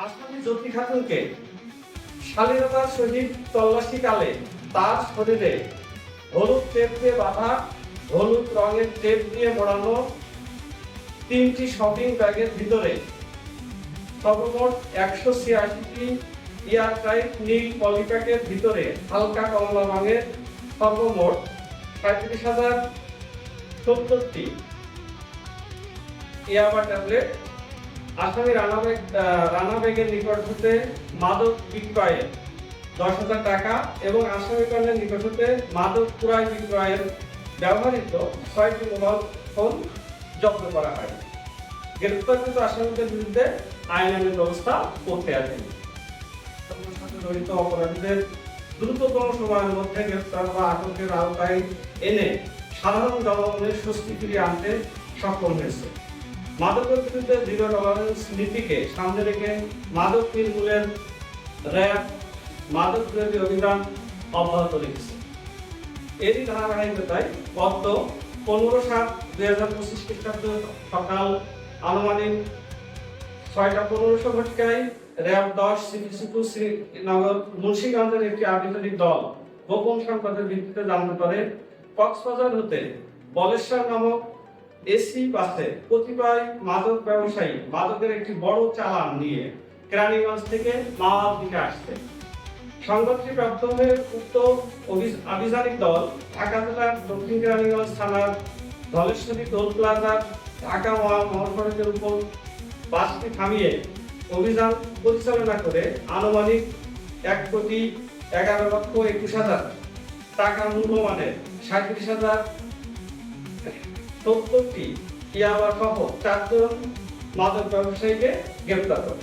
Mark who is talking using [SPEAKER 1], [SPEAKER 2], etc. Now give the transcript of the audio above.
[SPEAKER 1] আসামি জ্যোতি খাতুনকে শালীনতার সহিত তল্লাশিকালে তার শরীরে হলুদ টেপ দিয়ে বাঁধা হলুদ রঙের টেপ দিয়ে মোড়ানো তিনটি শপিং ব্যাগের ভিতরে সর্বমোট একশো ছিয়াশিটি এয়ার টাইট নীল পলিপ্যাকের ভিতরে হালকা কমলা রঙের সর্বমোট সাঁত্রিশ হাজার সত্তরটি ইয়াবা ট্যাবলেট আসামি রানা বেগ রানা বেগের নিকট হতে মাদক বিক্রয়ে দশ হাজার টাকা এবং আসামি কর্ণের নিকট হতে মাদক ক্রয় বিক্রয়ের ব্যবহৃত ছয়টি মোবাইল ফোন জব্দ করা হয়। গ্রেপ্তারকৃত আসামিদের বিরুদ্ধে আইনানুগ ব্যবস্থা করতে আসেন জড়িত অপরাধীদের দ্রুততম সময়ের মধ্যে গ্রেপ্তার বা আটকের আওতায় এনে সাধারণ জনগণের স্বস্তি ফিরিয়ে আনতে সক্ষম হয়েছে। মাদকের বিরুদ্ধে জিরো টলারেন্স নীতিকে সামনে রেখে মাদক নির্মূলের র্যাব মাদক বিরোধী অভিযান অব্যাহত রেখেছে। এরই ধারাবাহিকতায় গত পনেরো সাত দুই হাজার পঁচিশ খ্রিস্টাব্দ সকাল আনুমানিক ছয়টা পনেরোশো ঘটিকায় র্যাব দশ সিপিসিপু শ্রীনগর মুন্সিগঞ্জের একটি আধিকারিক দল গোপন সংবাদের ভিত্তিতে জানতে পারে কক্সবাজার হতে বলেশ্বর নামক এসি বাসে কতিপয় মাদক ব্যবসায়ী মাদকের একটি বড় চালান নিয়ে কেরানীগঞ্জ থেকে মাওয়ার দিকে আসছে। সংবাদটি প্রাপ্ত হয়ে উক্ত আভিযানিক দল ঢাকা জেলার দক্ষিণ কেরানীগঞ্জ থানার ধলেশ্বরী টোল প্লাজার ঢাকা মহা- মহাসড়কের উপর বাসটি থামিয়ে অভিযান পরিচালনা করে আনুমানিক এক কোটি এগারো লক্ষ একুশ হাজার টাকা মূল্যমানের সাঁত্রিশ হাজার সত্তরটি ইয়াবা সহ চারজন মাদক ব্যবসায়ীকে গ্রেপ্তার করে।